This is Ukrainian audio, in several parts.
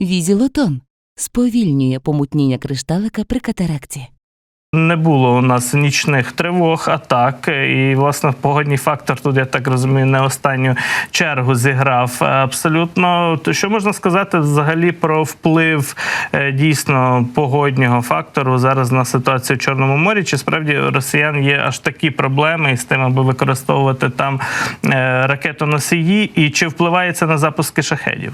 Візілотон сповільнює помутніння кришталика при катаракті. Не було у нас нічних тривог, атак, і власне погодній фактор тут, я так розумію, не останню чергу зіграв. Е, Абсолютно, то що можна сказати взагалі про вплив е, дійсно погоднього фактору зараз на ситуацію в Чорному морі? Чи справді росіян є аж такі проблеми із тим, аби використовувати там е, ракетоносії, і чи впливає це на запуски шахедів?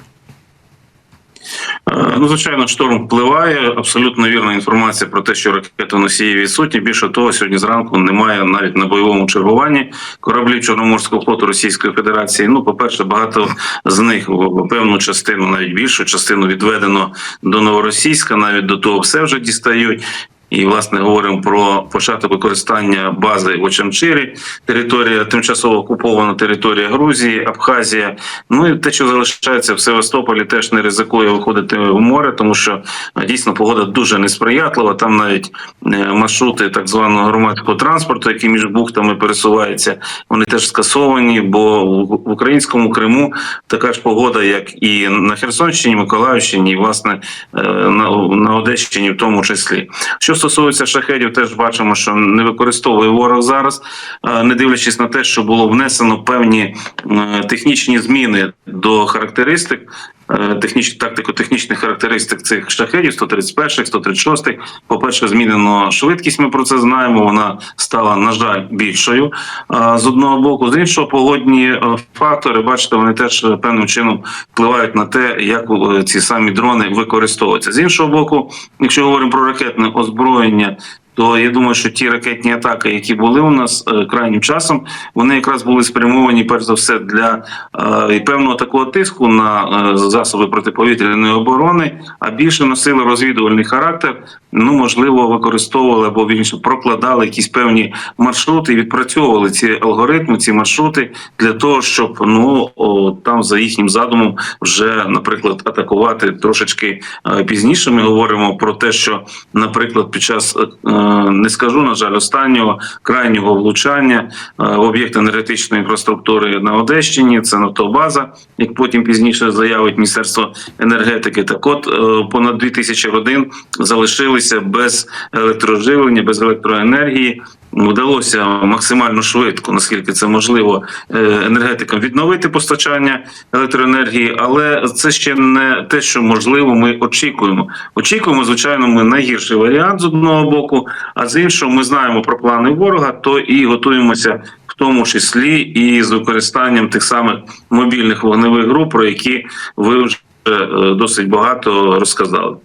Е, Ну, звичайно, шторм впливає. Абсолютно вірна інформація про те, що ракетоносії відсутні. Більше того, сьогодні зранку немає навіть на бойовому чергуванні кораблів Чорноморського флоту Російської Федерації. Ну, по-перше, багато з них певну частину, навіть більшу частину відведено до новоросійська, навіть до того все вже дістають. І власне говоримо про початок використання бази в Очамчирі, територія тимчасово окупована територія Грузії, Абхазія. Ну і те, що залишається в Севастополі, теж не ризикує виходити в море, тому що е, дійсно погода дуже несприятлива. Там навіть е, маршрути так званого громадського транспорту, які між бухтами пересуваються, вони теж скасовані. Бо в українському Криму така ж погода, як і на Херсонщині, Миколаївщині, і власне е, на Одещині, в тому числі. Що стосується шахедів, теж бачимо, що не використовує ворог зараз, е, не дивлячись на те, що було внесено певні е, технічні зміни до характеристик. Е, Технічних тактико-технічних характеристик цих шахедів 131-х, 136. По-перше, змінено швидкість. Ми про це знаємо. Вона стала, на жаль, більшою. З одного боку, з іншого, погодні е, фактори, бачите, вони теж е, певним чином впливають на те, як е, ці самі дрони використовуються. З іншого боку, якщо говоримо про ракетне озброєння. То я думаю, що ті ракетні атаки, які були у нас е, крайнім часом, вони якраз були спрямовані перш за все для е, і певного такого тиску на е, засоби протиповітряної оборони, а більше носили розвідувальний характер. Ну можливо, використовували або більше прокладали якісь певні маршрути і відпрацьовували ці алгоритми, ці маршрути для того, щоб ну там за їхнім задумом вже, наприклад, атакувати трошечки пізніше. Ми говоримо про те, що, наприклад, під час не скажу на жаль, останнього крайнього влучання е, в об'єкт енергетичної інфраструктури на Одещині. Це нафтобаза, як потім пізніше заявить Міністерство енергетики. Так, от е, понад 2000 годин залишилися без електроживлення, без електроенергії. Вдалося максимально швидко, наскільки це можливо, е, енергетикам відновити постачання електроенергії, але це ще не те, що можливо ми очікуємо. Очікуємо, звичайно, ми найгірший варіант з одного боку, а з іншого, ми знаємо про плани ворога, то і готуємося в тому числі і з використанням тих самих мобільних вогневих груп, про які ви вже е, досить багато розказали.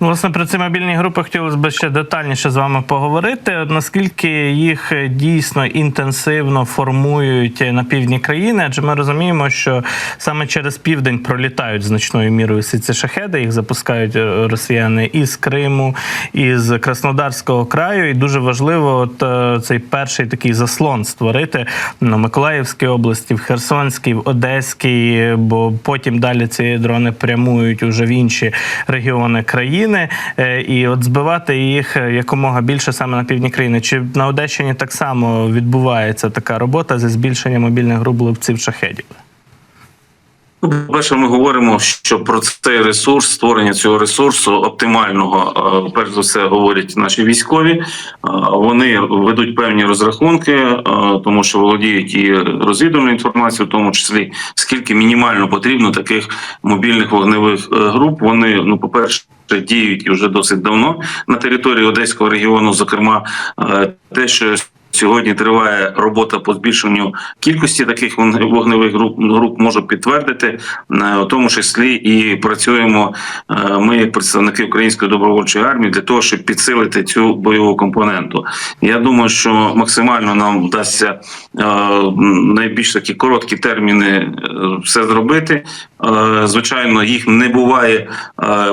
Ну, власне, про ці мобільні групи хотілося б ще детальніше з вами поговорити. Наскільки їх дійсно інтенсивно формують на півдні країни? Адже ми розуміємо, що саме через південь пролітають значною мірою всі ці шахеди. Їх запускають е, росіяни із Криму, із Краснодарського краю. І дуже важливо, от е, цей перший такий заслон створити на Миколаївській області, в Херсонській, в Одеській, бо потім далі ці дрони прямують уже в інші регіони Е, і от збивати їх е, якомога більше саме на півдні країни. Чи на Одещині так само відбувається така робота зі збільшення мобільних груп ловців шахедів? Ну, Перше, ми говоримо, що про цей ресурс, створення цього ресурсу оптимального, е, перш за все, говорять наші військові. Вони ведуть певні розрахунки, тому що володіють і розвідувальною інформацією, в тому числі скільки мінімально потрібно таких мобільних вогневих груп. Вони, ну, по перше. Діють і вже досить давно на території Одеського регіону. Зокрема, е, те, що Сьогодні триває робота по збільшенню кількості таких вогневих груп, груп можу підтвердити, е, у тому числі і працюємо е, ми, як представники української добровольчої армії, для того, щоб підсилити цю бойову компоненту. Я думаю, що максимально нам вдасться е, найбільш такі короткі терміни все зробити. Звичайно, їх не буває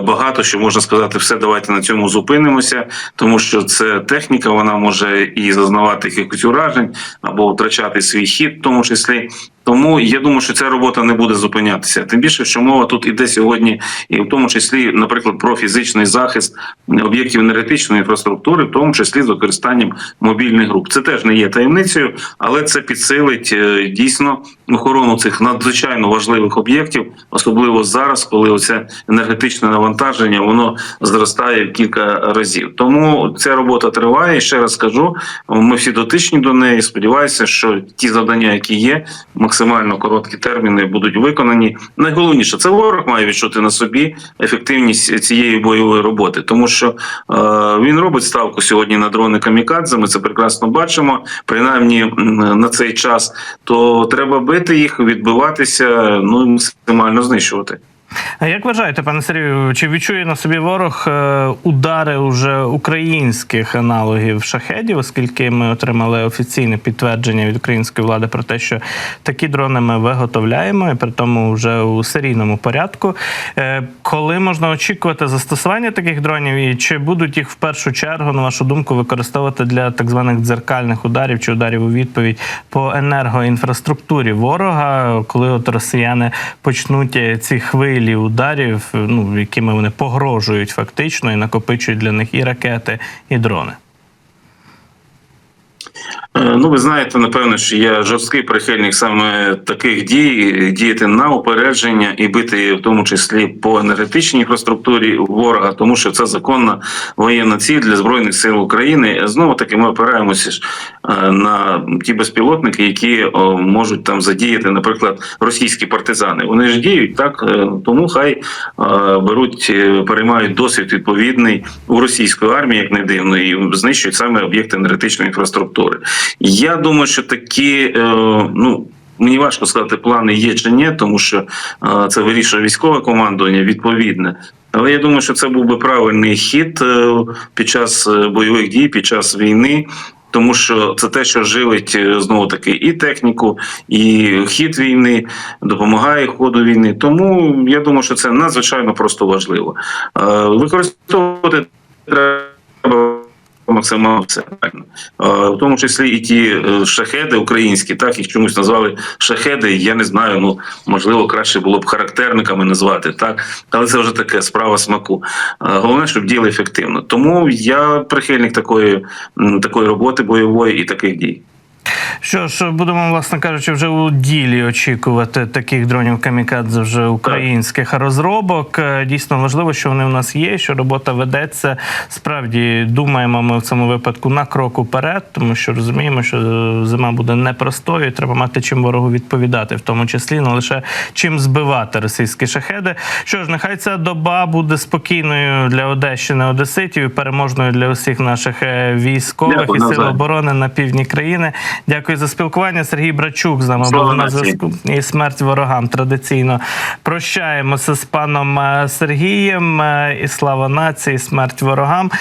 багато, що можна сказати, все давайте на цьому зупинимося, тому що це техніка, вона може і зазнавати якихось уражень або втрачати свій хід, в тому числі. Тому я думаю, що ця робота не буде зупинятися. Тим більше, що мова тут іде сьогодні, і в тому числі, наприклад, про фізичний захист об'єктів енергетичної інфраструктури, в тому числі з використанням мобільних груп. Це теж не є таємницею, але це підсилить е, дійсно охорону цих надзвичайно важливих об'єктів, особливо зараз, коли оце енергетичне навантаження воно зростає в кілька разів. Тому ця робота триває. І Ще раз скажу, ми всі дотичні до неї. Сподіваюся, що ті завдання, які є, максимально короткі терміни будуть виконані. Найголовніше це ворог має відчути на собі ефективність цієї бойової роботи, тому що е, він робить ставку сьогодні на дрони камікадзе. Ми це прекрасно бачимо. Принаймні на цей час, то треба бити їх, відбиватися, ну і максимально знищувати. А як вважаєте, пане Сергію, чи відчує на собі ворог е, удари уже українських аналогів шахедів, оскільки ми отримали офіційне підтвердження від української влади про те, що такі дрони ми виготовляємо, і при тому вже у серійному порядку. Е, Коли можна очікувати застосування таких дронів, і чи будуть їх в першу чергу, на вашу думку, використовувати для так званих дзеркальних ударів чи ударів у відповідь по енергоінфраструктурі ворога, коли от росіяни почнуть е, ці хвилі ударів, ну якими вони погрожують фактично і накопичують для них і ракети, і дрони. Е, Ну, ви знаєте, напевно, що я жорсткий прихильник саме таких дій, діяти на упередження і бити в тому числі по енергетичній інфраструктурі ворога, тому що це законна воєнна ціль для збройних сил України. Знову таки, ми опираємося ж е, на ті безпілотники, які можуть там задіяти, наприклад, російські партизани. Вони ж діють так, Е, тому хай е, беруть, е, переймають досвід відповідний у російської армії, як не дивно, і знищують саме об'єкти енергетичної інфраструктури. Я думаю, що такі, е, ну. Мені важко сказати, плани є чи ні, тому що е, це вирішує військове командування відповідне. Але я думаю, що це був би правильний хід е, під час бойових дій, під час війни. Тому що це те, що живить знову таки і техніку, і хід війни, допомагає ходу війни. Тому я думаю, що це надзвичайно просто важливо. Використовувати треба максимально все в тому числі і ті е, шахеди українські, так їх чомусь назвали шахеди. Я не знаю. Ну можливо, краще було б характерниками назвати, так але це вже таке справа смаку. Головне, щоб діяли ефективно. Тому я прихильник такої, такої роботи бойової і таких дій. Що ж, будемо, власне кажучи, вже у ділі очікувати таких дронів камікадзе вже українських розробок. Е, Дійсно важливо, що вони у нас є, що робота ведеться. Справді думаємо ми в цьому випадку на крок уперед, тому що розуміємо, що зима буде непростою. і Треба мати чим ворогу відповідати, в тому числі не лише чим збивати російські шахеди. Що ж, нехай ця доба буде спокійною для Одещини, Одеситів і переможною для усіх наших е, військових Дякую, і сил оборони на півдні країни. Дякую за спілкування. Сергій Брачук з нами був на зв'язку. І смерть ворогам традиційно прощаємося з паном е, Сергієм. Е, І слава нації, смерть ворогам.